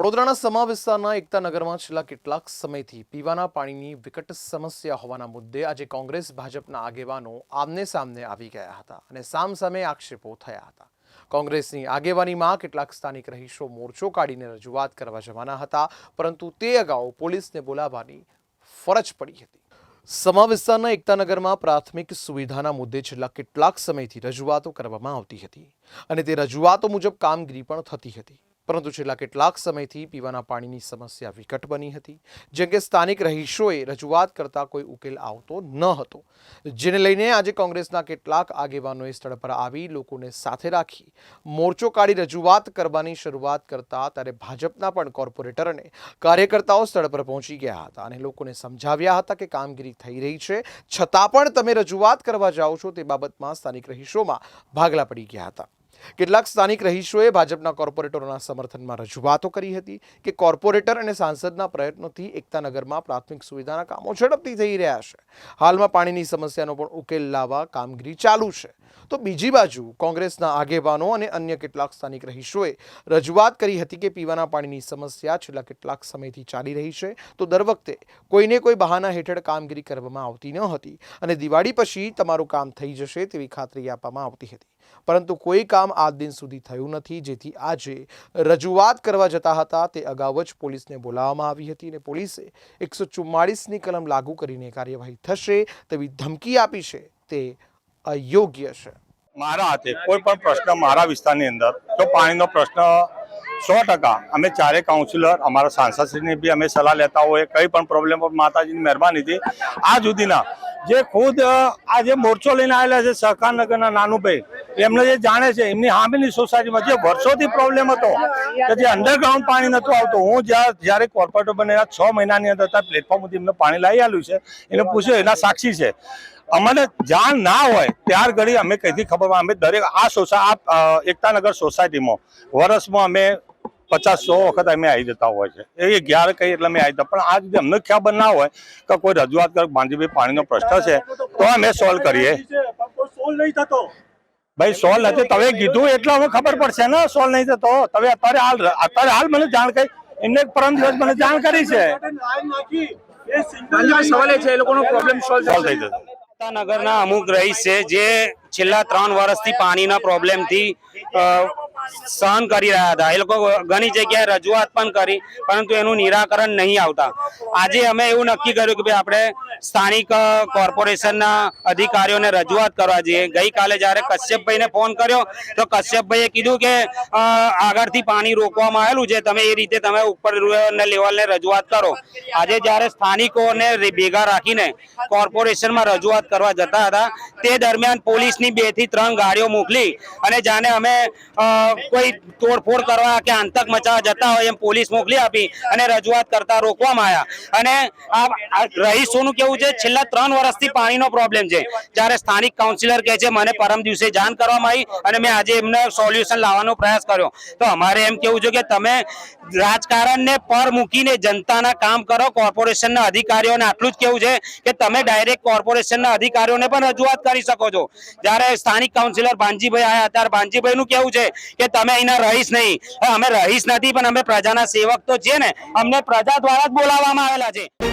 વડોદરાના સમા વિસ્તારના એકતા નગરમાં છેલ્લા કેટલાક સમયથી પીવાના પાણીની વિકટ સમસ્યા હોવાના મુદ્દે આજે કોંગ્રેસ ભાજપના આગેવાનો આમને સામને આવી ગયા હતા અને સામસામે આક્ષેપો થયા હતા. કોંગ્રેસની આગેવાનીમાં કેટલાક સ્થાનિક રહીશો મોરચો કાઢીને રજૂઆત કરવા જવાના હતા, પરંતુ તે અગાઉ પોલીસને બોલાવવાની ફરજ પડી હતી. સમા વિસ્તારના એકતાનગરમાં પ્રાથમિક સુવિધાના મુદ્દે છેલ્લા કેટલાક સમયથી રજૂઆતો કરવામાં આવતી હતી અને તે રજૂઆતો મુજબ કામગીરી પણ થતી હતી. પરંતુ છેલ્લા કેટલાક સમયથી પીવાના પાણીની સમસ્યા વિકટ બની હતી. જેમ કે સ્થાનિક રહીશોએ રજૂઆત કરતા કોઈ ઉકેલ આવતો ન હતો. જેને લઈને આજે કોંગ્રેસના કેટલાક આગેવાનોએ સ્થળ પર આવી લોકોને સાથે રાખી મોરચો કાઢી રજૂઆત કરવાની શરૂઆત કરતા ત્યારે ભાજપના પણ કોર્પોરેટર અને કાર્યકર્તાઓ સ્થળ પર પહોંચી ગયા હતા અને લોકોને સમજાવ્યા હતા કે કામગીરી થઈ રહી છે. છતાં પણ તમે રજૂઆત કરવા જાઓ છો તે બાબતમાં સ્થાનિક રહીશોમાં ભાગલા પડી ગયા હતા. કેટલાક સ્થાનિક રહીશોએ ભાજપના કોર્પોરેટરોના સમર્થનમાં રજૂઆતો કરી હતી કે કોર્પોરેટર અને સાંસદના પ્રયત્નોથી એકતાનગરમાં પ્રાથમિક સુવિધાના કામો ઝડપથી થઈ રહ્યા છે. હાલમાં પાણીની સમસ્યાનો પણ ઉકેલ લાવવા કામગીરી ચાલુ છે. તો બીજી બાજુ કોંગ્રેસના આગેવાનો અને અન્ય કેટલાક સ્થાનિક રહીશોએ રજૂઆત કરી હતી કે પીવાના પાણીની સમસ્યા છેલ્લા કેટલાક સમયથી ચાલી રહી છે. તો દર વખતે કોઈને કોઈ બહાના હેઠળ કામગીરી કરવામાં આવતી ન હતી અને દિવાળી પછી તમારું કામ થઈ જશે તેવી ખાતરી આપવામાં આવતી હતી. પરંતુ કોઈ કામ આજ દિન સુધી થયું નથી. જેથી આજે રજૂઆત કરવા જતા હતા. તે અગાઉ જ પોલીસને બોલાવવામાં આવી હતી અને પોલીસે એકસો ચુમ્માળીસની કલમ લાગુ કરીને કાર્યવાહી થશે તેવી ધમકી આપી છે. તે અયોગ્ય છે. મારા હાથે કોઈ પણ પ્રશ્ન મારા વિસ્તારની અંદર, તો પાણીનો પ્રશ્ન સો ટકા. અમે ચારે કાઉન્સિલર અમારા સાંસદશ્રીને બી અમે સલાહ લેતા હોઈએ. કઈ પણ પ્રોબ્લેમ પર માતાજીની મહેરબાનીથી આ સુધીના જે ખુદ, આ જે મોરચો લઈને આવેલા છે સહકારનગરના નાનુભાઈ એમને જે જાણે છે, એમની સામેની સોસાયટીમાં જે વર્ષોથી પ્રોબ્લેમ હતો, કે જે અંડરગ્રાઉન્ડ પાણી નતું આવતું. હું જ્યાં, જ્યારે કોર્પોરેટર બનેલા છ મહિનાની અંદર ત્યાં પ્લેટફોર્મ સુધી એમને પાણી લાવી આવ્યું છે, એને પૂછ્યું, એના સાક્ષી છે? અમને જાણ ના હોય, ત્યાર ઘડી અમે કઈથી ખબર? અમે દરેક, આ સોસાય આ એકતાનગર સોસાયટીમાં વર્ષમાં અમે પચાસ, સો વખત અમે આવી જતા હોય છે. એ અગિયાર કઈ એટલે અમે આવી જતા, પણ આ સુધી અમને ખબર ના હોય કે કોઈ રજૂઆત કરે બાંધીભાઈ પાણીનો પ્રશ્ન છે, તો અમે સોલ્વ કરીએ. ભાઈ સોલ્વ નથી તમે કીધું એટલે અમે ખબર પડશે ને સોલ નહીં થતો તમે અત્યારે હાલ અત્યારે હાલ મને જાણ કરી એમને પરમ દિવસ મને જાણ કરી છે. સવાલ એ છે એ લોકોનો પ્રોબ્લેમ સોલ્વ થઈ જશે. નગરના અમુક રહીશ છે જે છેલ્લા ત્રણ વર્ષથી પાણીના પ્રોબ્લેમથી અ, સહન કરી રહ્યા હતા. એ લોકો ઘણી જગ્યાએ રજૂઆત પણ કરી, પરંતુ એનું નિરાકરણ નહીં આવતા. આજે અમે એવું નક્કી કર્યું કે ભાઈ આપણે સ્થાનિક કોર્પોરેશનના અધિકારીઓને રજૂઆત કરવા જઈએ. ગઈકાલે જ્યારે કશ્યપભાઈને ફોન કર્યો, તો કશ્યપભાઈએ કીધું કે આગળથી પાણી રોકવામાં આવેલું છે. તમે એ રીતે તમે ઉપર લેવલને રજૂઆત કરો. આજે જ્યારે સ્થાનિકોને ભેગા રાખીને કોર્પોરેશનમાં રજૂઆત કરવા જતા હતા, તે દરમિયાન પોલીસની બેથી ત્રણ ગાડીઓ મોકલી અને જાણે અમે કોઈ તોડફોડ કરવા કે આંતક મચાવવા જતા હોય એમ પોલીસ મોકલી આપી અને રજૂઆત કરતા રોકવામાં આવ્યા. અને આ રહીશોનું કેવું છે, છેલ્લા ત્રણ વર્ષથી પાણીનો પ્રોબ્લેમ છે. જ્યારે સ્થાનિક કાઉન્સિલર કહે છે, મને પરમ દિવસે જાણ કરવામાં આવી અને મેં આજે એમને સોલ્યુશન લાવવાનો પ્રયાસ કર્યો. તો અમારે એમ કેવું છે કે તમે રાજકારણને પર મૂકીને જનતાના કામ કરો કોર્પોરેશનના અધિકારીઓને. આટલું જ કેવું છે કે તમે ડાયરેક્ટ કોર્પોરેશનના અધિકારીઓને પણ રજૂઆત કરી શકો છો. જ્યારે સ્થાનિક કાઉન્સિલર ભાનજીભાઈ આવ્યા ત્યારે ભાનજીભાઈનું કેવું છે કે તમે અહીંના રહીશ નહીં. અમે રહીશ નથી, પણ અમે પ્રજાના સેવક તો છે ને. અમને પ્રજા દ્વારા જ બોલાવવામાં આવેલા છે.